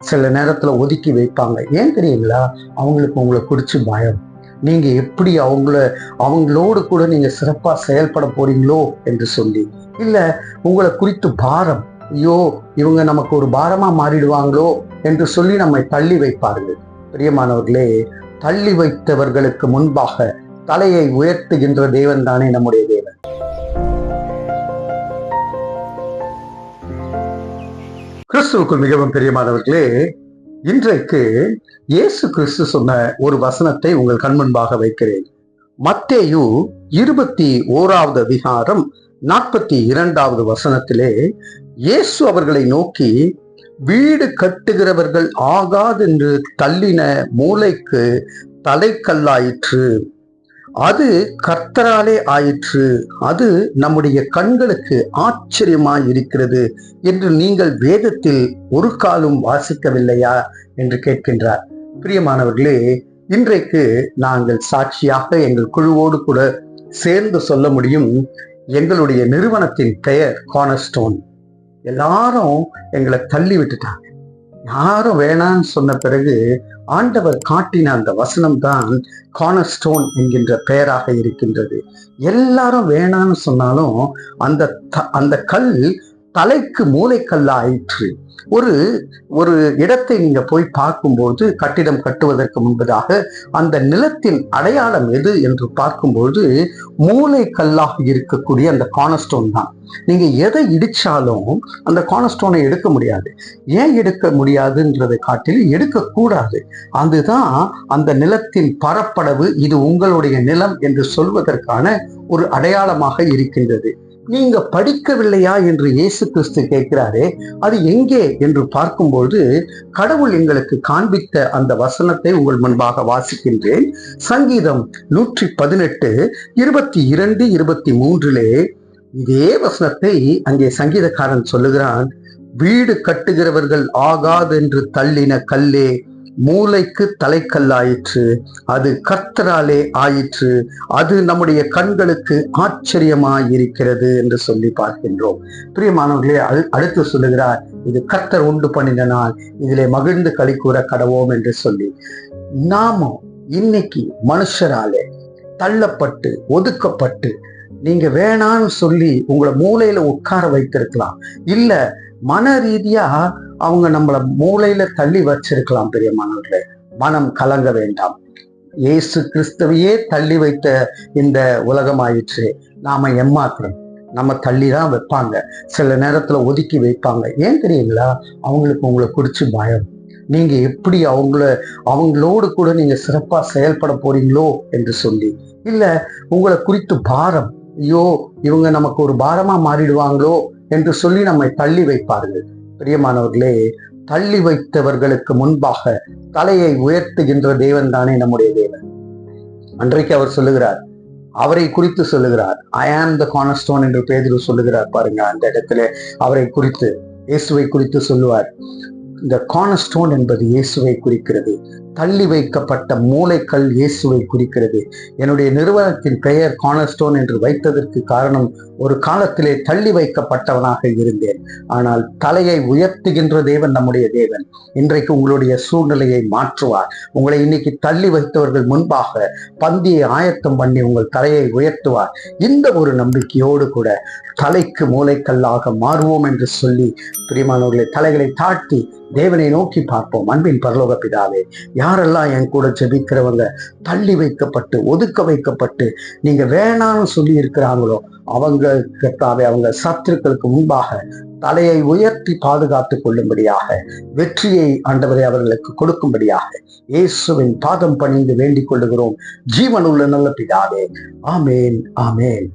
சில நேரத்துல ஒதுக்கி வைப்பாங்க. ஏன் தெரியுங்களா? அவங்களுக்கு உங்களை பிடிச்சி பயம். நீங்க எப்படி அவங்கள அவங்களோடு கூட நீங்க சிறப்பா செயல்பட போறீங்களோ என்று சொல்லி. இல்ல உங்களை குறித்து பாரம். ஐயோ இவங்க நமக்கு ஒரு பாரமா மாறிடுவாங்களோ என்று சொல்லி நம்மை தள்ளி வைப்பார்கள். பிரியமானவர்களே தள்ளி வைத்தவர்களுக்கு முன்பாக தலையை உயர்த்துகின்ற தேவன் தானே நம்முடைய தேவன் கிறிஸ்துவுக்கு மிகவும் பிரியமானவர்களே இன்றைக்கு இயேசு கிறிஸ்து சொன்ன ஒரு வசனத்தை உங்கள் கண்முன்பாக வைக்கிறேன். மத்தேயு இருபத்தி ஓராவது அதிகாரம் நாற்பத்தி இரண்டாவது வசனத்திலே இயேசு அவர்களை நோக்கி வீடு கட்டுகிறவர்கள் ஆகாதென்று தள்ளின மூளைக்கு தலைக்கல்லாயிற்று. அது கர்த்தராலே ஆயிற்று. அது நம்முடைய கண்களுக்கு ஆச்சரியமாய் இருக்கிறது என்று நீங்கள் வேதத்தில் ஒரு காலும் வாசிக்கவில்லையா என்று கேட்கின்றார். பிரியமானவர்களே இன்றைக்கு நாங்கள் சாட்சியாக எங்கள் குழுவோடு கூட சேர்ந்து சொல்ல முடியும் எங்களுடைய நிறுவனத்தின் பெயர் கார்னர்ஸ்டோன் எல்லாரும் எங்களை தள்ளி விட்டுட்டாங்க. யாரும் வேணான்னு சொன்ன பிறகு ஆண்டவர் காட்டின அந்த வசனம் தான் கார்னர்ஸ்டோன் என்கின்ற பெயராக இருக்கின்றது. எல்லாரும் வேணான்னு சொன்னாலும் அந்த த- அந்த கல் தலைக்கு மூளைக்கல்லாயிற்று ஒரு ஒரு இடத்தை நீங்க போய் பார்க்கும்போது கட்டிடம் கட்டுவதற்கு முன்பதாக அந்த நிலத்தின் அடையாளம் எது என்று பார்க்கும்போது மூளைக்கல்லாக இருக்கக்கூடிய அந்த கார்னர்ஸ்டோன் தான். நீங்க எதை இடிச்சாலும் அந்த கார்னர்ஸ்டோனை எடுக்க முடியாது. ஏன் எடுக்க முடியாதுன்றதை காட்டில் எடுக்கக்கூடாது. அதுதான் அந்த நிலத்தின் பரப்பளவு இது உங்களுடைய நிலம் என்று சொல்வதற்கான ஒரு அடையாளமாக இருக்கின்றது. நீங்க படிக்கவில்லையா என்று இயேசு கிறிஸ்து கேட்கிறாரே அது எங்கே என்று பார்க்கும்போது கடவுள் எங்களுக்கு காண்பித்த அந்த வசனத்தை உங்கள் முன்பாக வாசிக்கின்றேன். சங்கீதம் நூற்றி பதினெட்டு இருபத்தி இரண்டு இருபத்தி மூன்றிலே இதே வசனத்தை அங்கே சங்கீதக்காரன் சொல்லுகிறான். வீடு கட்டுகிறவர்கள் ஆகாதென்று தள்ளின கல்லே மூளைக்கு தலைக்கல்லாயிற்று அது கர்த்தராலே ஆயிற்று அது நம்முடைய கண்களுக்கு ஆச்சரியமாய் இருக்கிறது என்று சொல்லி பார்க்கின்றோம். பிரியமானவர்களே அழு- அடுத்து சொல்லுகிறார் இது கர்த்தர் உண்டு பண்ணின நாள் இதிலே மகிழ்ந்து களி கூற கடவோம் என்று சொல்லி. நாமும் இன்னைக்கு மனுஷராலே தள்ளப்பட்டு ஒதுக்கப்பட்டு நீங்க வேணான்னு சொல்லி உங்களை மூளையில உட்கார வைத்திருக்கலாம். இல்ல மன ரீதியா அவங்க நம்மள மூளையில தள்ளி வச்சிருக்கலாம் பெரியமானவர்களே மனம் கலங்க வேண்டாம். இயேசு கிறிஸ்துவையே தள்ளி வைத்த இந்த உலகமாயிற்று. நாம எம்மாத்திரம் நம்ம தள்ளி தான் வைப்பாங்க. சில நேரத்துல ஒதுக்கி வைப்பாங்க. ஏன் தெரியுங்களா? அவங்களுக்கு உங்களை குறிச்சு பயம். நீங்க எப்படி அவங்கள அவங்களோடு கூட நீங்க சிறப்பா செயல்பட போறீங்களோ என்று சொல்லி. இல்ல உங்களை குறித்து பாரம். ஐயோ இவங்க நமக்கு ஒரு பாரமா மாறிடுவாங்களோ என்று சொல்லி நம்மை தள்ளி வைப்பார்கள். பிரியமானவர்களே தள்ளி வைத்தவர்களுக்கு முன்பாக தலையை உயர்த்துகின்ற தேவன் தானே நம்முடைய தேவன். அன்றைக்கு அவர் சொல்லுகிறார் அவரை குறித்து சொல்லுகிறார். ஐ ஆம் த கானஸ்டோன் என்று பேதிரு சொல்லுகிறார் பாருங்க அந்த இடத்துல அவரை குறித்து இயேசுவை குறித்து சொல்லுவார். இந்த கானஸ்டோன் என்பது இயேசுவை குறிக்கிறது. தள்ளி வைக்கப்பட்ட மூளைக்கல் இயேசுவை குறிக்கிறது. என்னுடைய நிறுவனத்தின் பெயர் கார்னர்ஸ்டோன் என்று வைத்ததற்கு காரணம் ஒரு காலத்திலே தள்ளி வைக்கப்பட்டவனாக இருந்தேன். ஆனால் தலையை உயர்த்துகின்ற தேவன் நம்முடைய தேவன். இன்றைக்கு உங்களுடைய சூழ்நிலையை மாற்றுவார். உங்களை இன்னைக்கு தள்ளி வைத்தவர்கள் முன்பாக பந்தியை ஆயத்தம் பண்ணி உங்கள் தலையை உயர்த்துவார். இந்த ஒரு நம்பிக்கையோடு கூட தலைக்கு மூளைக்கல்லாக மாறுவோம் என்று சொல்லி பிரியமானவர்களை தலைகளை தாழ்த்தி தேவனை நோக்கி பார்ப்போம். அன்பின் பரலோக பிதாவே யாரெல்லாம் என் கூட ஜெபிக்கிறவங்க தள்ளி வைக்கப்பட்டு ஒதுக்க வைக்கப்பட்டு நீங்க வேணாம்னு சொல்லி இருக்கிறாங்களோ அவங்களுக்காகவே அவங்க சத்துருக்களுக்கு முன்பாக தலையை உயர்த்தி பாதுகாத்துக் கொள்ளும்படியாக வெற்றியை ஆண்டவரை அவர்களுக்கு கொடுக்கும்படியாக இயேசுவின் பாதம் பணிந்து வேண்டிக் கொள்ளுகிறோம். ஜீவனுள்ள நல்ல பிதாவே. ஆமேன் ஆமேன்.